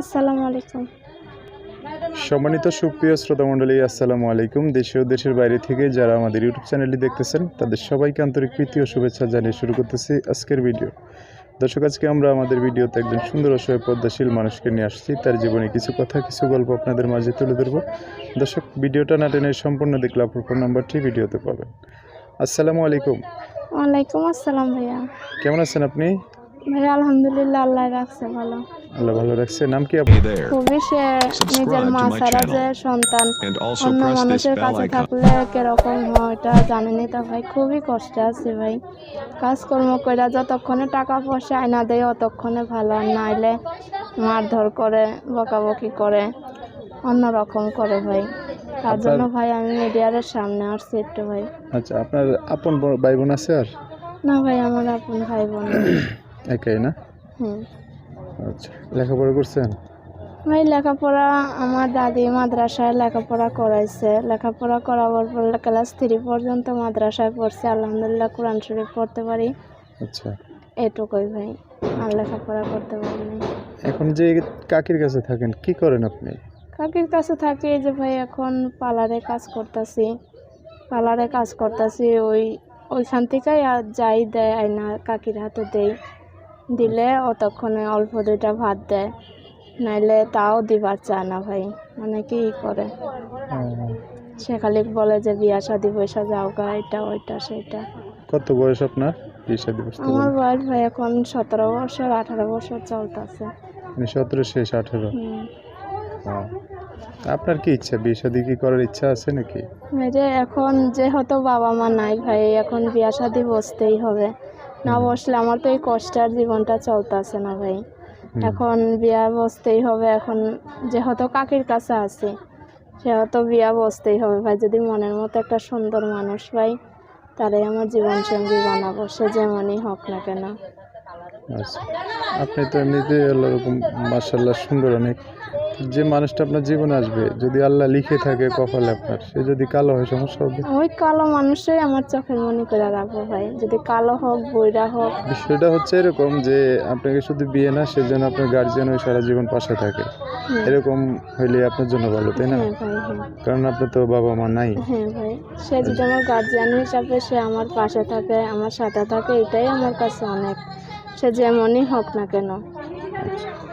আসসালামু আলাইকুম। সম্মানিত সুপ্রিয় শ্রোতা মণ্ডলী আসসালামু আলাইকুম। দেশে ও দেশের বাইরে থেকে যারা আমাদের ইউটিউব চ্যানেলটি দেখতেছেন তাদের সবাইকে আন্তরিক প্রীতি ও শুভেচ্ছা জানিয়ে শুরু করতেছি আজকের ভিডিও। দর্শক আজকে আমরা আমাদের ভিডিওতে একজন সুন্দর অসহায় পদ্মাশীল মানুষকে নিয়ে আসছি। তার জীবনে কিছু কথা কিছু গল্প আপনাদের মাঝে তুলে ধরবো। দর্শক ভিডিওটা না টেনে সম্পূর্ণ দেখলে আপনার ফোন নাম্বারটি ভিডিওতে পাবেন। আসসালামু আলাইকুম। ওয়ালাইকুম আসসালাম ভাইয়া। কেমন আছেন আপনি? ভাইয়া আলহামদুলিল্লাহ আল্লাহ রাখছে ভালো। আল্লাহ ভালো রাখছে। নাম কি আপনি খুবই সে নিজের মা ছাড়া যে সন্তান অন্য মানুষের কাছে থাকলে কীরকম হয় এটা জানেনি তো ভাই খুবই কষ্টে আছে ভাই। কাজকর্ম করে যতক্ষণে টাকা পয়সা আয়না দেয় অতক্ষণে ভালো। আর নাইলে মারধর করে বকাবকি করে অন্যরকম করে ভাই। তার জন্য ভাই আমি মিডিয়ারের সামনে আসছি একটু ভাই। আচ্ছা আপনার আপন ভাই বোন আছে আর? না ভাই আমার আপন ভাই বোন একাই না? হুম। আচ্ছা লেখাপড়া করছেন? ভাই লেখাপড়া আমার দাদি মাদ্রাসায় লেখাপড়া করাইছে। লেখাপড়া করাবার পর ক্লাস থ্রি পর্যন্ত মাদ্রাসায় পড়ছে। আলহামদুলিল্লাহ কোরআন শরীফ পড়তে পারি। আচ্ছা। এটুকুই ভাই আর লেখাপড়া করতে পারিনি এখন যে কাকির কাছে থাকেন কি করেন আপনি? কাকির কাছে থাকি এই যে ভাই এখন পার্লারে কাজ করতেছি। পার্লারে কাজ করতেছি ওই ওইখান থেকেই আর যাই দেয় আয়না কাকির হাতে দেই। দিলে অতক্ষণে অল্প দুইটা ভাত দেয়। নাইলে তাও দিবার চায় না ভাই মানে কি করে। সে খালি বলে যে বিয়া শাদি পয়সা যাও গা এটা ওইটা সেটা। কত বয়স আপনার বিয়ে শাদী আমার বয়স ভাই এখন সতেরো বছর আঠারো বছর চলতেছে। মানে সতেরো শেষ আঠেরো। আপনার কি ইচ্ছা? বিয়ে শাদী কি করার ইচ্ছা আছে নাকি? যে এখন যে যেহেতু বাবা মা নাই ভাই এখন বিয়া শাদি বসতেই হবে। না বসলে আমার তো এই কষ্টের জীবনটা চলতেছে না ভাই। এখন বিয়া বসতেই হবে এখন যেহেতু কাকির কাছে আছি সেহেতু বিয়া বসতেই হবে ভাই। যদি মনের মতো একটা সুন্দর মানুষ ভাই তারাই আমার জীবন সঙ্গী বানাবো সে যেমনই হোক না কেন। আচ্ছা। আপনি তো এমনিতে মার্শাল্লাহ সুন্দর অনেক যে মানুষটা আপনার জীবনে আসবে যদি আল্লাহ লিখে থাকে কপালে আপনার সে যদি কালো হয় সমস্যা হবে? ওই কালো মানুষই আমার চোখের মনে করে রাখব ভাই। যদি কালো হোক বইরা হোক। বিষয়টা হচ্ছে এরকম যে আপনাকে শুধু বিয়ে না সেজন্য আপনার গার্জিয়ান ওই সারা জীবন পাশে থাকে। এরকম হইলে আপনার জন্য ভালো তাই না? হ্যাঁ হ্যাঁ। কারণ আপনার তো বাবা মা নাই। হ্যাঁ ভাই সে যদি আমার গার্জিয়ান হিসাবে সে আমার পাশে থাকে আমার সাথে থাকে এটাই আমার কাছে অনেক। সে যেমনই হোক না কেন। আচ্ছা।